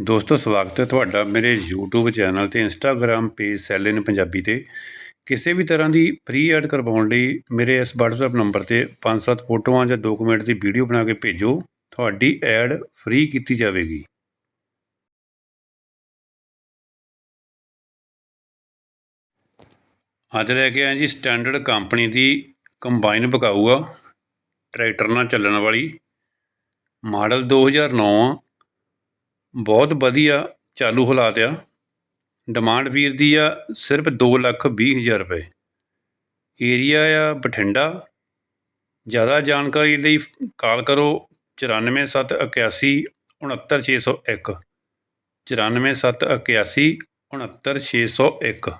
ਦੋਸਤੋ, ਸਵਾਗਤ ਹੈ ਤੁਹਾਡਾ ਮੇਰੇ YouTube ਚੈਨਲ ਤੇ Instagram ਪੇਜ ਸੈਲ ਇਨ ਪੰਜਾਬੀ ਤੇ। ਕਿਸੇ ਵੀ ਤਰ੍ਹਾਂ ਦੀ ਫ੍ਰੀ ਐਡ ਕਰਵਾਉਣ ਲਈ ਮੇਰੇ ਇਸ WhatsApp ਨੰਬਰ ਤੇ 5-7 ਫੋਟੋਆਂ ਜਾਂ ਡਾਕੂਮੈਂਟ ਦੀ ਵੀਡੀਓ ਬਣਾ ਕੇ ਭੇਜੋ, ਤੁਹਾਡੀ ਐਡ ਫ੍ਰੀ ਕੀਤੀ ਜਾਵੇਗੀ। ਅੱਜ ਲੈ ਕੇ ਆਏ ਜੀ ਸਟੈਂਡਰਡ ਕੰਪਨੀ ਦੀ ਕੰਬਾਈਨ ਬਕਾਊ ਟਰੈਕਟਰ ਨਾਲ ਚੱਲਣ ਵਾਲੀ। ਮਾਡਲ 2009 ਆ ਬਹੁਤ ਵਧੀਆ ਚਾਲੂ ਹਾਲਾਤ ਆ। ਡਿਮਾਂਡ ਵੀਰ ਦੀ ਆ ਸਿਰਫ ਦੋ ਲੱਖ ਵੀਹ ਹਜ਼ਾਰ ਰੁਪਏ। ਏਰੀਆ ਆ ਬਠਿੰਡਾ। ਜ਼ਿਆਦਾ ਜਾਣਕਾਰੀ ਲਈ ਕਾਲ ਕਰੋ 94781 69601 94781 69601